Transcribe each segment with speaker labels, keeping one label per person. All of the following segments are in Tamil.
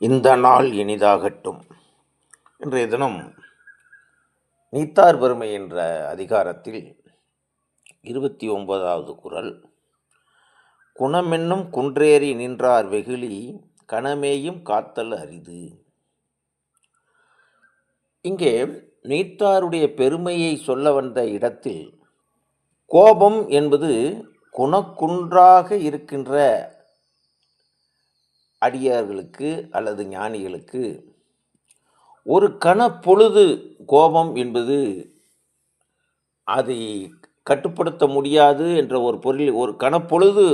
Speaker 1: இந்த நாள் இனிதாகட்டும். இன்றைய தினம் நீத்தார் பெருமை என்ற அதிகாரத்தில் இருபத்தி ஒன்பதாவது குரல். குணமென்னும் குன்றேறி நின்றார் வெகுளி கணமேயும் காத்தல் அரிது. இங்கே நீத்தாருடைய பெருமையை சொல்ல வந்த இடத்தில் கோபம் என்பது குணக்குன்றாக இருக்கின்ற அடியார்களுக்கு அல்லது ஞானிகளுக்கு ஒரு கணப்பொழுது கோபம் என்பது அதை கட்டுப்படுத்த முடியாது என்ற ஒரு பொருள் ஒரு கணப்பொழுது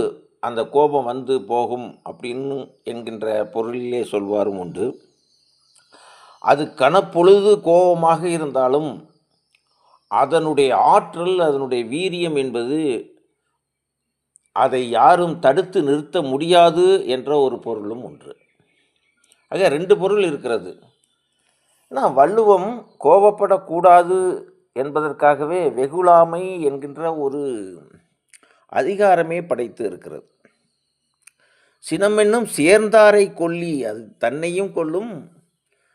Speaker 1: அந்த கோபம் வந்து போகும் அப்படின்னு என்கின்ற பொருளிலே சொல்வாரும் உண்டு. அது கணப்பொழுது கோபமாக இருந்தாலும் அதனுடைய ஆற்றல் அதனுடைய வீரியம் என்பது அதை யாரும் தடுத்து நிறுத்த முடியாது என்ற ஒரு பொருளும் ஒன்று. ஆக ரெண்டு பொருள் இருக்கிறது. ஆனால் வள்ளுவம் கோபப்படக்கூடாது என்பதற்காகவே வெகுளாமை என்கின்ற ஒரு அதிகாரமே படைத்து இருக்கிறது. சினமென்னும் சேர்ந்தாரை கொல்லி அது தன்னையும் கொல்லும்.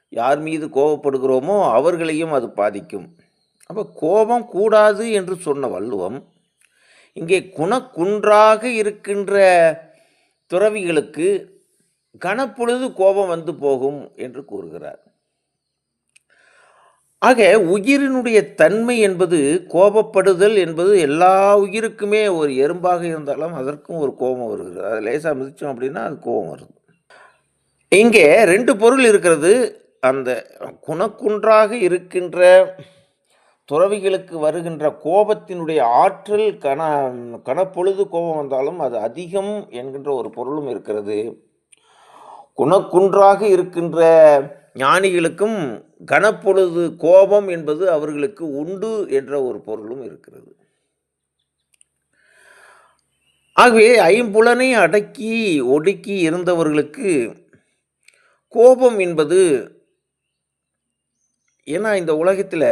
Speaker 1: யார் மீது கோபப்படுகிறோமோ அவர்களையும் அது பாதிக்கும். அப்போ கோபம் கூடாது என்று சொன்ன வள்ளுவம் இங்கே குணக்குன்றாக இருக்கின்ற துறவிகளுக்கு கனப்பொழுது கோபம் வந்து போகும் என்று கூறுகிறார். ஆக உயிரினுடைய தன்மை என்பது கோபப்படுதல் என்பது எல்லா உயிருக்குமே ஒரு எறும்பாக இருந்தாலும் அதற்கும் ஒரு கோபம் வருகிறது. அது லேசாக மிதித்தோம் அப்படின்னா அது கோபம் வருது. இங்கே ரெண்டு பொருள் இருக்கிறது. அந்த குணக்குன்றாக இருக்கின்ற துறவிகளுக்கு வருகின்ற கோபத்தினுடைய ஆற்றல் கன கனப்பொழுது கோபம் வந்தாலும் அது அதிகம் என்கின்ற ஒரு பொருளும் இருக்கிறது. குணக்குன்றாக இருக்கின்ற ஞானிகளுக்கும் கனப்பொழுது கோபம் என்பது அவர்களுக்கு உண்டு என்ற ஒரு பொருளும் இருக்கிறது. ஆகவே ஐம்புலனை அடக்கி ஒடுக்கி இருந்தவர்களுக்கு கோபம் என்பது ஏன்னா இந்த உலகத்தில்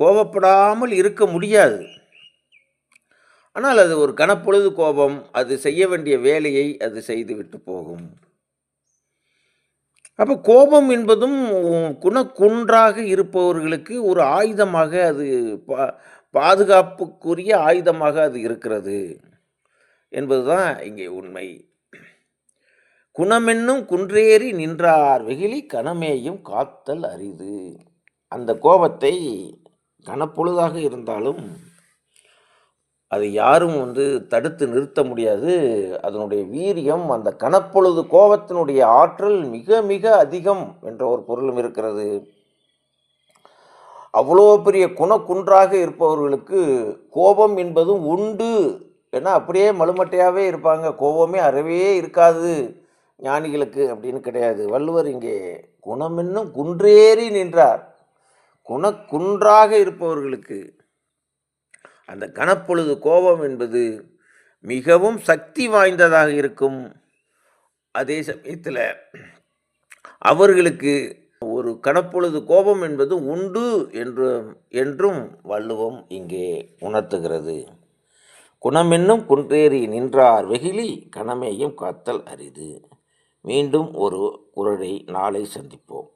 Speaker 1: கோபப்படாமல் இருக்க முடியாது. ஆனால் அது ஒரு கனப்பொழுது கோபம் அது செய்ய வேண்டிய வேலையை அது செய்துவிட்டு போகும். அப்போ கோபம் என்பதும் குணக்குன்றாக இருப்பவர்களுக்கு ஒரு ஆயுதமாக அது பா பாதுகாப்புக்குரிய ஆயுதமாக அது இருக்கிறது என்பது தான் இங்கே உண்மை. குணமென்னும் குன்றேறி நின்றார் வெகிலி கணமேயும் காத்தல் அரிது. அந்த கோபத்தை கனப்பொழுதாக இருந்தாலும் அது யாரும் வந்து தடுத்து நிறுத்த முடியாது. அதனுடைய வீரியம் அந்த கனப்பொழுது கோபத்தினுடைய ஆற்றல் மிக மிக அதிகம் என்ற ஒரு பொருளும் இருக்கிறது. அவ்வளோ பெரிய குணக்குன்றாக இருப்பவர்களுக்கு கோபம் என்பதும் உண்டு ஏன்னா அப்படியே மலுமட்டையாகவே இருப்பாங்க. கோபமே அறவே இருக்காது ஞானிகளுக்கு அப்படின்னு கிடையாது. வள்ளுவர் இங்கே குணமென்னும் குன்றேறி நின்றார். குணக்குன்றாக இருப்பவர்களுக்கு அந்த கனப்பொழுது கோபம் என்பது மிகவும் சக்தி வாய்ந்ததாக இருக்கும். அதே சமயத்தில் அவர்களுக்கு ஒரு கனப்பொழுது கோபம் என்பது உண்டு என்று என்றும் வள்ளுவம் இங்கே உணர்த்துகிறது. குணமென்னும் குன்றேறி நின்றார் வெகிலி கணமேயும் காத்தல் அரிது. மீண்டும் ஒரு குரலை நாளை சந்திப்போம்.